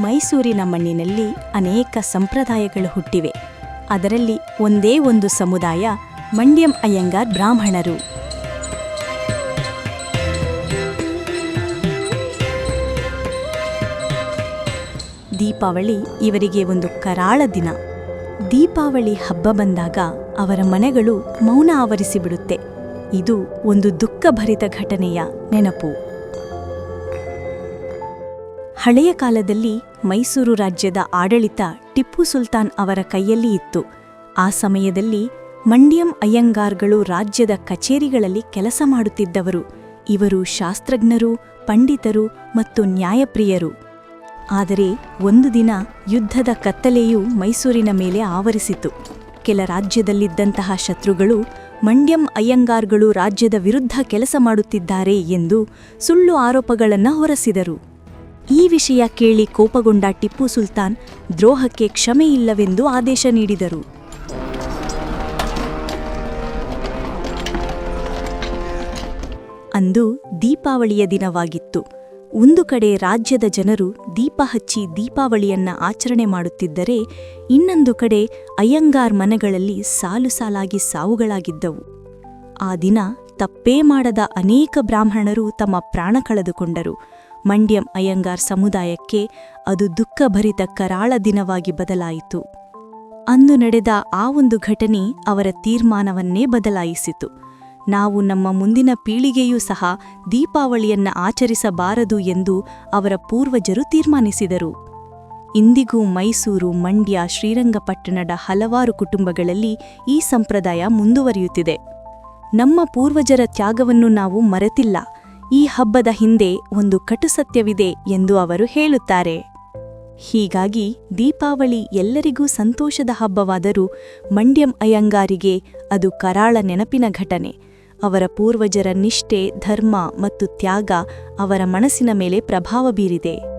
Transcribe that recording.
ಮೈಸೂರಿನ ಮಣ್ಣಿನಲ್ಲಿ ಅನೇಕ ಸಂಪ್ರದಾಯಗಳು ಹುಟ್ಟಿವೆ. ಅದರಲ್ಲಿ ಒಂದೇ ಒಂದು ಸಮುದಾಯ ಮಂಡ್ಯಂ ಅಯ್ಯಂಗಾರ್ ಬ್ರಾಹ್ಮಣರು. ದೀಪಾವಳಿ ಇವರಿಗೆ ಒಂದು ಕರಾಳ ದಿನ. ದೀಪಾವಳಿ ಹಬ್ಬ ಬಂದಾಗ ಅವರ ಮನೆಗಳು ಮೌನ ಆವರಿಸಿಬಿಡುತ್ತೆ. ಇದು ಒಂದು ದುಃಖಭರಿತ ಘಟನೆಯ ನೆನಪು. ಹಳೆಯ ಕಾಲದಲ್ಲಿ ಮೈಸೂರು ರಾಜ್ಯದ ಆಡಳಿತ ಟಿಪ್ಪು ಸುಲ್ತಾನ್ ಅವರ ಕೈಯಲ್ಲಿ ಇತ್ತು. ಆ ಸಮಯದಲ್ಲಿ ಮಂಡ್ಯಂ ಅಯ್ಯಂಗಾರ್ಗಳು ರಾಜ್ಯದ ಕಚೇರಿಗಳಲ್ಲಿ ಕೆಲಸ ಮಾಡುತ್ತಿದ್ದವರು. ಇವರು ಶಾಸ್ತ್ರಜ್ಞರು, ಪಂಡಿತರು ಮತ್ತು ನ್ಯಾಯಪ್ರಿಯರು. ಆದರೆ ಒಂದು ದಿನ ಯುದ್ಧದ ಕತ್ತಲೆಯು ಮೈಸೂರಿನ ಮೇಲೆ ಆವರಿಸಿತು. ಕೆಲ ರಾಜ್ಯದಲ್ಲಿದ್ದಂತಹ ಶತ್ರುಗಳು ಮಂಡ್ಯಂ ಅಯ್ಯಂಗಾರ್ಗಳು ರಾಜ್ಯದ ವಿರುದ್ಧ ಕೆಲಸ ಮಾಡುತ್ತಿದ್ದಾರೆ ಎಂದು ಸುಳ್ಳು ಆರೋಪಗಳನ್ನು ಹೊರಸಿದರು. ಈ ವಿಷಯ ಕೇಳಿ ಕೋಪಗೊಂಡ ಟಿಪ್ಪು ಸುಲ್ತಾನ್ ದ್ರೋಹಕ್ಕೆ ಕ್ಷಮೆ ಇಲ್ಲವೆಂದು ಆದೇಶ ನೀಡಿದರು. ಅಂದು ದೀಪಾವಳಿಯ ದಿನವಾಗಿತ್ತು. ಒಂದು ಕಡೆ ರಾಜ್ಯದ ಜನರು ದೀಪ ಹಚ್ಚಿ ದೀಪಾವಳಿಯನ್ನ ಆಚರಣೆ ಮಾಡುತ್ತಿದ್ದರೆ ಇನ್ನೊಂದು ಕಡೆ ಅಯ್ಯಂಗಾರ್ ಮನೆಗಳಲ್ಲಿ ಸಾಲು ಸಾಲಾಗಿ ಸಾವುಗಳಾಗಿದ್ದವು. ಆ ದಿನ ತಪ್ಪೇ ಮಾಡದ ಅನೇಕ ಬ್ರಾಹ್ಮಣರು ತಮ್ಮ ಪ್ರಾಣ ಕಳೆದುಕೊಂಡರು. ಮಂಡ್ಯಂ ಅಯ್ಯಂಗಾರ್ ಸಮುದಾಯಕ್ಕೆ ಅದು ದುಃಖಭರಿತ ಕರಾಳ ದಿನವಾಗಿ ಬದಲಾಯಿತು. ಅಂದು ನಡೆದ ಆ ಒಂದು ಘಟನೆ ಅವರ ತೀರ್ಮಾನವನ್ನೇ ಬದಲಾಯಿಸಿತು. ನಾವು ನಮ್ಮ ಮುಂದಿನ ಪೀಳಿಗೆಯೂ ಸಹ ದೀಪಾವಳಿಯನ್ನ ಆಚರಿಸಬಾರದು ಎಂದು ಅವರ ಪೂರ್ವಜರು ತೀರ್ಮಾನಿಸಿದರು. ಇಂದಿಗೂ ಮೈಸೂರು, ಮಂಡ್ಯ, ಶ್ರೀರಂಗಪಟ್ಟಣದ ಹಲವಾರು ಕುಟುಂಬಗಳಲ್ಲಿ ಈ ಸಂಪ್ರದಾಯ ಮುಂದುವರಿಯುತ್ತಿದೆ. ನಮ್ಮ ಪೂರ್ವಜರ ತ್ಯಾಗವನ್ನು ನಾವು ಮರೆತಿಲ್ಲ. ಈ ಹಬ್ಬದ ಹಿಂದೆ ಒಂದು ಕಟು ಸತ್ಯವಿದೆ ಎಂದು ಅವರು ಹೇಳುತ್ತಾರೆ. ಹೀಗಾಗಿ ದೀಪಾವಳಿ ಎಲ್ಲರಿಗೂ ಸಂತೋಷದ ಹಬ್ಬವಾದರೂ ಮಂಡ್ಯಂ ಅಯ್ಯಂಗಾರಿಗೆ ಅದು ಕರಾಳ ನೆನಪಿನ ಘಟನೆ. ಅವರ ಪೂರ್ವಜರ ನಿಷ್ಠೆ, ಧರ್ಮ ಮತ್ತು ತ್ಯಾಗ ಅವರ ಮನಸ್ಸಿನ ಮೇಲೆ ಪ್ರಭಾವ ಬೀರಿದೆ.